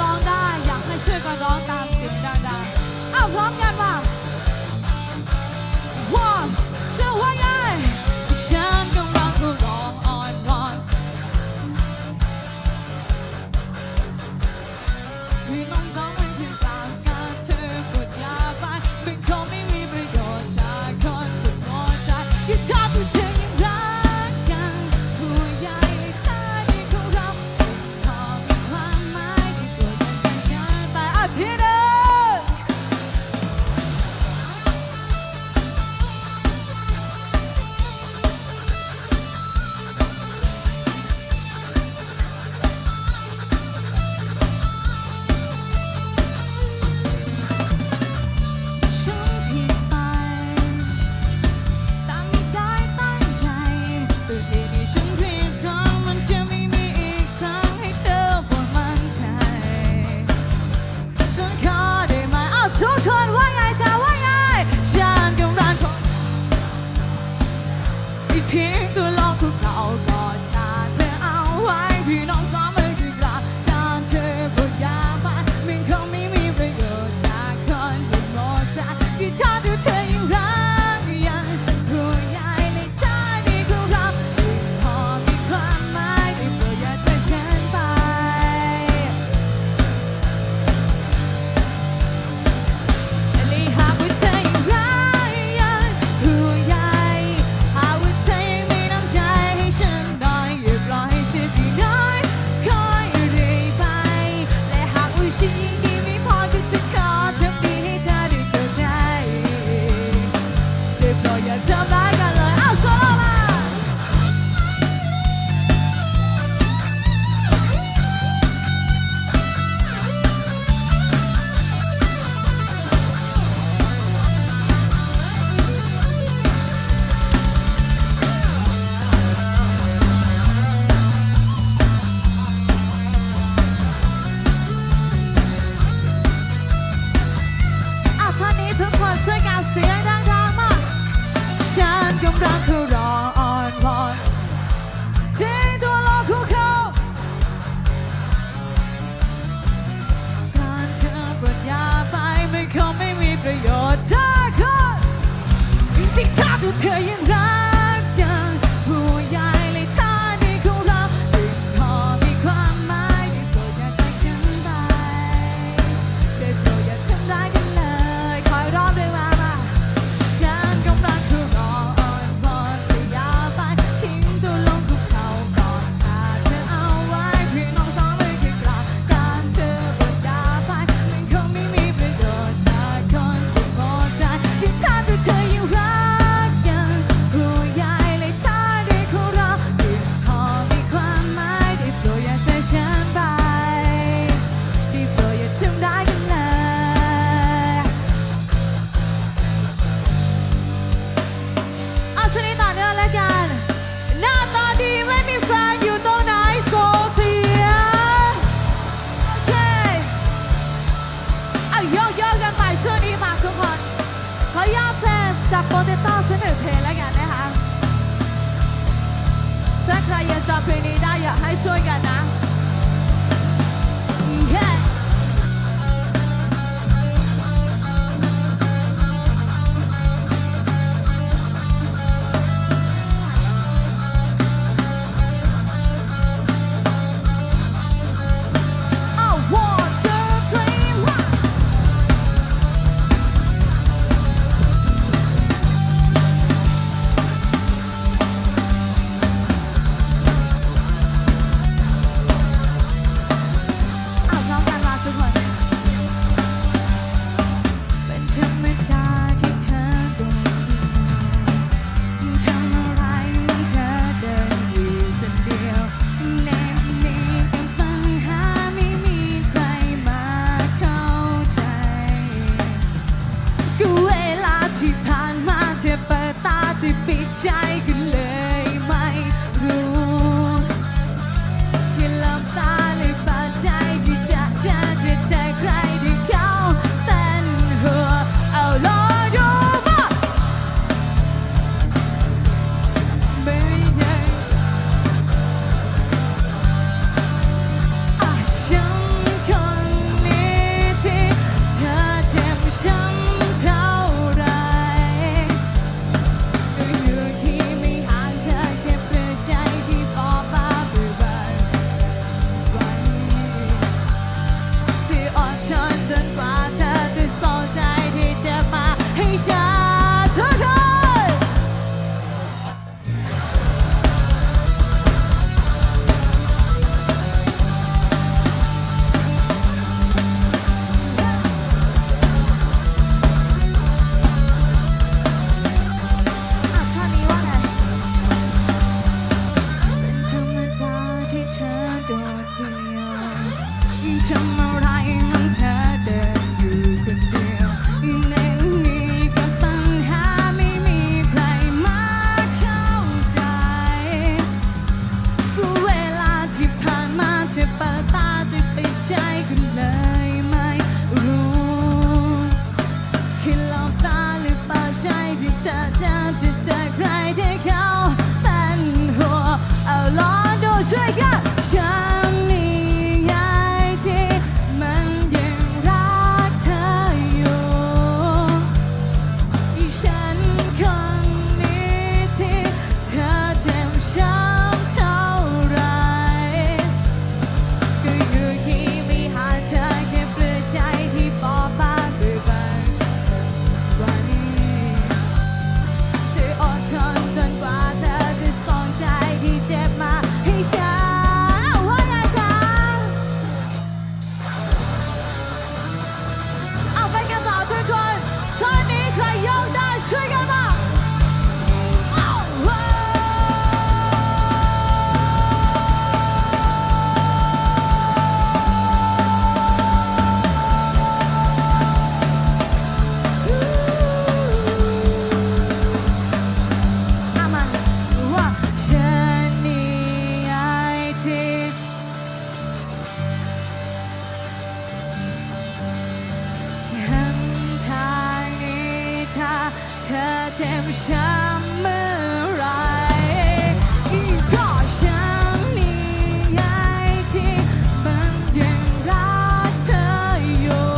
ร้องได้ อยากให้ช่วยกันร้อง ทิ้ตัวล จากโปเตโต้สักนอเพลงแล้วกันนะคะถ้าใครยังจำเพลงนี้ได้อยากให้ช่วยกันนะ เธอเจ็บช้ำเมื่อไรก็ฉันมีใยที่มันยงรักเธออยู่